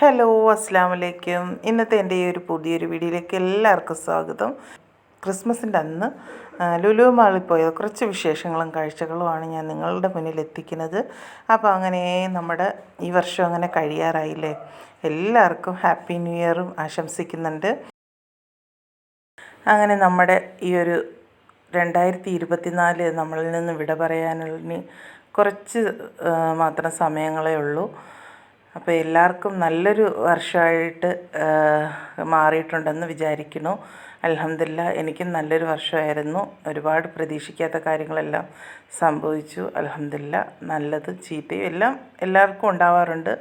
Hello അസ്സാം വലൈക്കും ഇന്നത്തെ എന്റെ ഈ ഒരു പുതിയൊരു വീഡിയോയിലേക്ക് എല്ലാവർക്കും സ്വാഗതം. ക്രിസ്മസിന്റെ അന്ന് ലുലു മാളിൽ പോയ കുറച്ച് വിശേഷങ്ങളും കാഴ്ചകളുമാണ് ഞാൻ നിങ്ങളുടെ മുന്നിൽ എത്തിക്കുന്നത്. അപ്പോൾ അങ്ങനെ നമ്മുടെ ഈ വർഷം അങ്ങനെ കഴിയാറായില്ലേ? എല്ലാവർക്കും ഹാപ്പി ന്യൂ ഇയറും ആശംസിക്കുന്നുണ്ട്. അങ്ങനെ നമ്മുടെ ഈ ഒരു രണ്ടായിരത്തി ഇരുപത്തിനാല് നമ്മളിൽ നിന്ന് വിട പറയാനുള്ള കുറച്ച് മാത്രം സമയങ്ങളേ ഉള്ളൂ. അപ്പോൾ എല്ലാവർക്കും നല്ലൊരു വർഷമായിട്ട് മാറിയിട്ടുണ്ടെന്ന് വിചാരിക്കുന്നു. അലഹമില്ല എനിക്കും നല്ലൊരു വർഷമായിരുന്നു. ഒരുപാട് പ്രതീക്ഷിക്കാത്ത കാര്യങ്ങളെല്ലാം സംഭവിച്ചു. അലഹമില്ല നല്ലത് ചീത്തയും എല്ലാം എല്ലാവർക്കും ഉണ്ടാവാറുണ്ട്.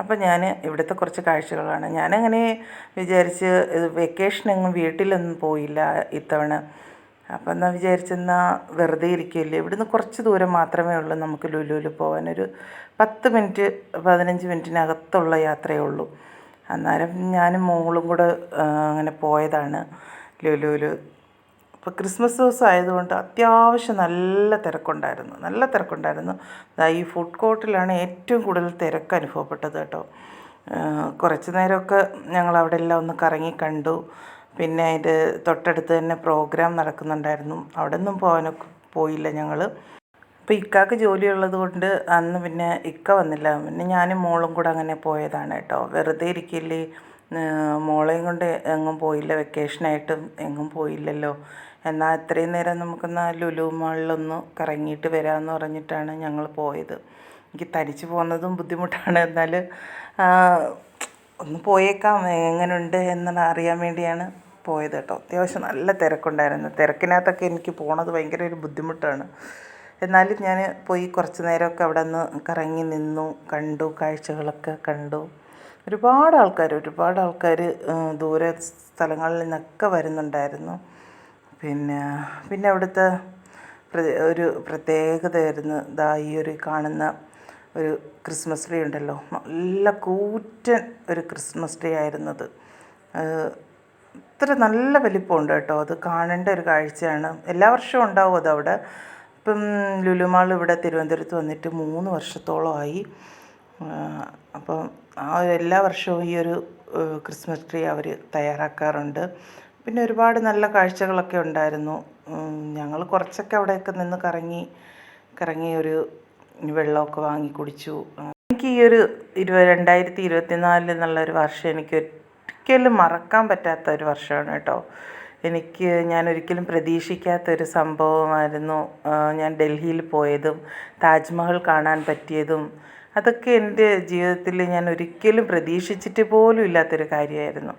അപ്പം ഞാൻ ഇവിടുത്തെ കുറച്ച് കാഴ്ചകളാണ്. ഞാനങ്ങനെ വിചാരിച്ച് വെക്കേഷൻ വീട്ടിലൊന്നും പോയില്ല ഇത്തവണ. അപ്പം എന്നാൽ വിചാരിച്ചെന്നാൽ വെറുതെ ഇരിക്കുകയല്ലേ? ഇവിടുന്ന് കുറച്ച് ദൂരം മാത്രമേ ഉള്ളൂ നമുക്ക് ലുലുവിൽ പോകാൻ ഒരു പത്ത് മിനിറ്റ് പതിനഞ്ച് മിനിറ്റിനകത്തുള്ള യാത്രയേ ഉള്ളൂ. അന്നേരം ഞാനും മോളും കൂടെ അങ്ങനെ പോയതാണ് ലുലുവിൽ അപ്പോൾ ക്രിസ്മസ് ദിവസം ആയതുകൊണ്ട് അത്യാവശ്യം നല്ല തിരക്കുണ്ടായിരുന്നു. നല്ല തിരക്കുണ്ടായിരുന്നു. ഈ ഫുഡ് കോർട്ടിലാണ് ഏറ്റവും കൂടുതൽ തിരക്ക് അനുഭവപ്പെട്ടത് കേട്ടോ. കുറച്ച് നേരമൊക്കെ ഞങ്ങൾ അവിടെ എല്ലാം ഒന്ന് കറങ്ങി കണ്ടു. പിന്നെ അതിന്റെ തൊട്ടടുത്ത് തന്നെ പ്രോഗ്രാം നടക്കുന്നുണ്ടായിരുന്നു. അവിടെ ഒന്നും പോകാൻ പോയില്ല ഞങ്ങൾ അപ്പോൾ ഇക്കാക്ക് ജോലിയുള്ളത് കൊണ്ട് അന്ന് പിന്നെ ഇക്ക വന്നില്ല. പിന്നെ ഞാനും മോളും കൂടെ അങ്ങനെ പോയതാണ് കേട്ടോ. വെറുതെ ഇരിക്കില്ലേ? മോളെയും കൊണ്ട് എങ്ങും പോയില്ല. വെക്കേഷനായിട്ടും എങ്ങും പോയില്ലല്ലോ. എന്നാൽ ഇത്രയും നേരം നമുക്കൊന്ന് ലുലു മാളിലൊന്ന് കറങ്ങിയിട്ട് വരാമെന്ന് പറഞ്ഞിട്ടാണ് ഞങ്ങൾ പോയത്. എനിക്ക് തനിച്ച് പോകുന്നതും ബുദ്ധിമുട്ടാണ്. എന്നാൽ ഒന്ന് പോയേക്കാം. എങ്ങനെയുണ്ട് എന്ന് അറിയാൻ വേണ്ടിയാണ് പോയത് കേട്ടോ. അത്യാവശ്യം നല്ല തിരക്കുണ്ടായിരുന്നു. തിരക്കിനകത്തൊക്കെ എനിക്ക് പോണത് ഭയങ്കര ഒരു ബുദ്ധിമുട്ടാണ്. എന്നാലും ഞാൻ പോയി കുറച്ച് നേരമൊക്കെ അവിടെ നിന്ന് കറങ്ങി നിന്നു കണ്ടു കാഴ്ചകളൊക്കെ കണ്ടു. ഒരുപാട് ആൾക്കാർ ഒരുപാട് ആൾക്കാർ ദൂരെ സ്ഥലങ്ങളിൽ നിന്നൊക്കെ വരുന്നുണ്ടായിരുന്നു. പിന്നെ പിന്നെ അവിടുത്തെ ഒരു പ്രത്യേകതയായിരുന്നു ദാ ഈ ഒരു കാണുന്ന ഒരു ക്രിസ്മസ് ട്രീ ഉണ്ടല്ലോ. നല്ല കൂറ്റൻ ഒരു ക്രിസ്മസ് ട്രീ ആയിരുന്നത്. ഇത്ര നല്ല വലിപ്പമുണ്ട് കേട്ടോ. അത് കാണേണ്ട ഒരു കാഴ്ചയാണ്. എല്ലാ വർഷവും ഉണ്ടാവും അതവിടെ. ഇപ്പം ലുലുമാൾ ഇവിടെ തിരുവനന്തപുരത്ത് വന്നിട്ട് മൂന്ന് വർഷത്തോളമായി അപ്പം ആ എല്ലാ വർഷവും ഈ ഒരു ക്രിസ്മസ് ട്രീ അവർ തയ്യാറാക്കാറുണ്ട്. പിന്നെ ഒരുപാട് നല്ല കാഴ്ചകളൊക്കെ ഉണ്ടായിരുന്നു. ഞങ്ങൾ കുറച്ചൊക്കെ അവിടെയൊക്കെ നിന്ന് കറങ്ങി കറങ്ങി ഒരു വെള്ളമൊക്കെ വാങ്ങി കുടിച്ചു. എനിക്ക് ഈ ഒരു ഇരുപത് രണ്ടായിരത്തി ഇരുപത്തിനാലിൽ എന്നുള്ളൊരു വർഷം എനിക്ക് ഒരിക്കലും മറക്കാൻ പറ്റാത്ത ഒരു വർഷമാണ് കേട്ടോ. എനിക്ക് ഞാൻ ഒരിക്കലും പ്രതീക്ഷിക്കാത്തൊരു സംഭവമായിരുന്നു. ഞാൻ ഡൽഹിയിൽ പോയതും താജ്മഹൽ കാണാൻ പറ്റിയതും അതൊക്കെ എന്റെ ജീവിതത്തിൽ ഞാൻ ഒരിക്കലും പ്രതീക്ഷിച്ചിട്ട് പോലും ഇല്ലാത്തൊരു കാര്യമായിരുന്നു.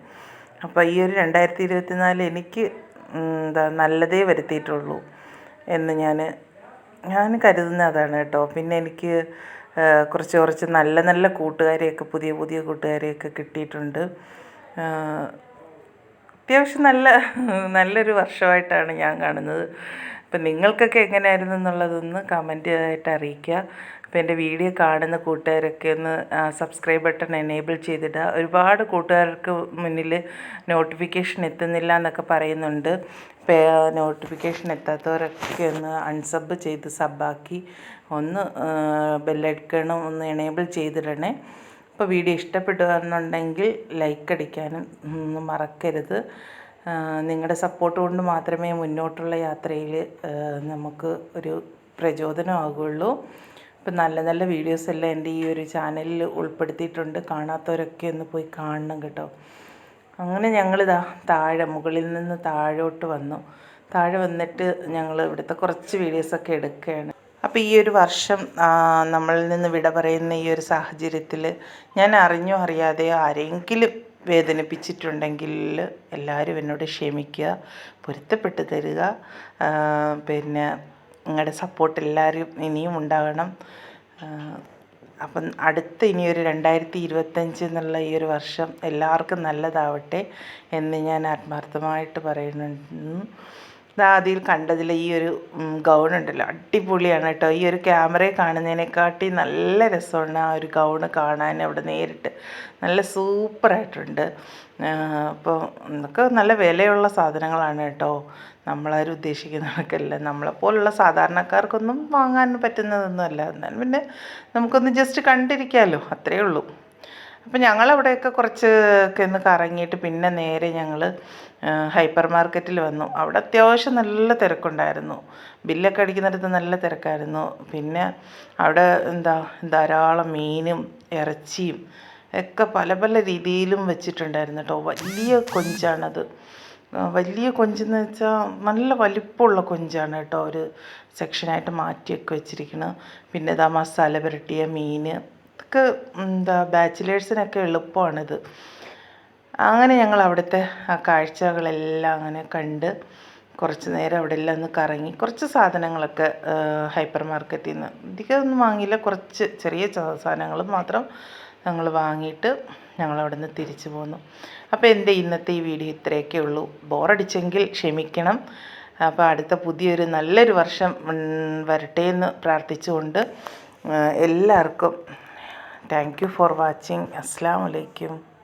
അപ്പോൾ ഈ ഒരു രണ്ടായിരത്തി ഇരുപത്തിനാല് എനിക്ക് എന്താ നല്ലതേ വരുത്തിയിട്ടുള്ളൂ എന്ന് ഞാൻ ഞാൻ കരുതുന്ന അതാണ് കേട്ടോ. പിന്നെ എനിക്ക് കുറച്ച് കുറച്ച് നല്ല നല്ല കൂട്ടുകാരെയൊക്കെ പുതിയ പുതിയ കൂട്ടുകാരെയൊക്കെ കിട്ടിയിട്ടുണ്ട്. അത്യാവശ്യം നല്ല നല്ലൊരു വർഷമായിട്ടാണ് ഞാൻ കാണുന്നത്. അപ്പം നിങ്ങൾക്കൊക്കെ എങ്ങനെയായിരുന്നു എന്നുള്ളതൊന്ന് കമന്റ് ആയിട്ട് അറിയിക്കുക. അപ്പോൾ എന്റെ വീഡിയോ കാണുന്ന കൂട്ടുകാരൊക്കെ ഒന്ന് സബ്സ്ക്രൈബ് ബട്ടൺ എനേബിൾ ചെയ്തിടുക. ഒരുപാട് കൂട്ടുകാർക്ക് മുന്നിൽ നോട്ടിഫിക്കേഷൻ എത്തുന്നില്ല എന്നൊക്കെ പറയുന്നുണ്ട്. നോട്ടിഫിക്കേഷൻ എത്താത്തവരൊക്കെ ഒന്ന് അൺസബ് ചെയ്ത് സബ്ബാക്കി ഒന്ന് ബെല്ലടിക്കണം ഒന്ന് എനേബിൾ ചെയ്തിടണേ. അപ്പോൾ വീഡിയോ ഇഷ്ടപ്പെടുകയെന്നുണ്ടെങ്കിൽ ലൈക്ക് അടിക്കാനും മറക്കരുത്. നിങ്ങളുടെ സപ്പോർട്ട് കൊണ്ട് മാത്രമേ മുന്നോട്ടുള്ള യാത്രയിൽ നമുക്ക് ഒരു പ്രചോദനമാകുള്ളൂ. ഇപ്പം നല്ല നല്ല വീഡിയോസ് എല്ലാം എന്റെ ഈ ഒരു ചാനലിൽ ഉൾപ്പെടുത്തിയിട്ടുണ്ട്. കാണാത്തവരൊക്കെ ഒന്ന് പോയി കാണണം കേട്ടോ. അങ്ങനെ ഞങ്ങളിതാ താഴെ മുകളിൽ നിന്ന് താഴോട്ട് വന്നു. താഴെ വന്നിട്ട് ഞങ്ങൾ ഇവിടുത്തെ കുറച്ച് വീഡിയോസൊക്കെ എടുക്കുകയാണ്. അപ്പോൾ ഈ ഒരു വർഷം നമ്മളിൽ നിന്ന് വിട പറയുന്ന ഈ ഒരു സാഹചര്യത്തിൽ ഞാൻ അറിഞ്ഞോ അറിയാതെയോ ആരെങ്കിലും വേദനിപ്പിച്ചിട്ടുണ്ടെങ്കിൽ എല്ലാവരും എന്നോട് ക്ഷമിക്കുക പൊരുത്തപ്പെട്ട് തരിക പിന്നെ നിങ്ങളുടെ സപ്പോർട്ട് എല്ലാവരും ഇനിയും ഉണ്ടാകണം അപ്പം അടുത്ത ഇനി ഒരു രണ്ടായിരത്തി ഇരുപത്തഞ്ച് എന്നുള്ള ഈ ഒരു വർഷം എല്ലാവർക്കും നല്ലതാവട്ടെ എന്ന് ഞാൻ ആത്മാർത്ഥമായിട്ട് പറയുന്നുണ്ട് അതിൽ കണ്ടതിൽ ഈ ഒരു ഗൗൺ ഉണ്ടല്ലോ. അടിപൊളിയാണ് കേട്ടോ. ഈ ഒരു ക്യാമറയിൽ കാണുന്നതിനെക്കാട്ടി നല്ല രസമാണ് ആ ഒരു ഗൗണ് കാണാൻ അവിടെ നേരിട്ട്. നല്ല സൂപ്പറായിട്ടുണ്ട് അപ്പോൾ ഇതൊക്കെ നല്ല വിലയുള്ള സാധനങ്ങളാണ് കേട്ടോ. നമ്മളാരും ഉദ്ദേശിക്കുന്നവർക്കല്ല. നമ്മളെപ്പോലുള്ള സാധാരണക്കാർക്കൊന്നും വാങ്ങാൻ പറ്റുന്നതൊന്നുമല്ല. എന്നാലും പിന്നെ നമുക്കൊന്ന് ജസ്റ്റ് കണ്ടിരിക്കാമല്ലോ അത്രയേ ഉള്ളൂ. അപ്പം ഞങ്ങളവിടെയൊക്കെ കുറച്ച് ഒക്കെ ഒന്ന് കറങ്ങിയിട്ട് പിന്നെ നേരെ ഞങ്ങൾ ഹൈപ്പർ മാർക്കറ്റിൽ വന്നു. അവിടെ അത്യാവശ്യം നല്ല തിരക്കുണ്ടായിരുന്നു. ബില്ലൊക്കെ അടിക്കുന്നിടത്ത് നല്ല തിരക്കായിരുന്നു. പിന്നെ അവിടെ എന്താ ധാരാളം മീനും ഇറച്ചിയും ഒക്കെ പല പല രീതിയിലും വെച്ചിട്ടുണ്ടായിരുന്നു കേട്ടോ. വലിയ കൊഞ്ചാണത്. വലിയ കൊഞ്ചെന്ന് വെച്ചാൽ നല്ല വലിപ്പമുള്ള കൊഞ്ചാണ് കേട്ടോ. ഒരു സെക്ഷനായിട്ട് മാറ്റിയൊക്കെ വെച്ചിരിക്കുന്നത് പിന്നെ ഇതാ മസാല പുരട്ടിയ മീൻ ഇതൊക്കെ എന്താ ബാച്ചിലേഴ്സിനൊക്കെ എളുപ്പമാണിത്. അങ്ങനെ ഞങ്ങൾ അവിടുത്തെ ആ കാഴ്ചകളെല്ലാം അങ്ങനെ കണ്ട് കുറച്ച് നേരം അവിടെ എല്ലാം ഒന്ന് കറങ്ങി കുറച്ച് സാധനങ്ങളൊക്കെ ഹൈപ്പർ മാർക്കറ്റിൽ നിന്ന് അധികം ഒന്നും വാങ്ങിയില്ല. കുറച്ച് ചെറിയ സാധനങ്ങൾ മാത്രം ഞങ്ങൾ വാങ്ങിയിട്ട് ഞങ്ങൾ അവിടെ നിന്ന് തിരിച്ചു പോന്നു. അപ്പോൾ എന്റെ ഇന്നത്തെ ഈ വീഡിയോ ഇത്രയൊക്കെ ഉള്ളൂ. ബോറടിച്ചെങ്കിൽ ക്ഷമിക്കണം. അപ്പോൾ അടുത്ത പുതിയൊരു നല്ലൊരു വർഷം വരട്ടെ എന്ന് പ്രാർത്ഥിച്ചുകൊണ്ട് എല്ലാവർക്കും താങ്ക് യു ഫോർ വാച്ചിങ്. അസ്സാം വലൈക്കും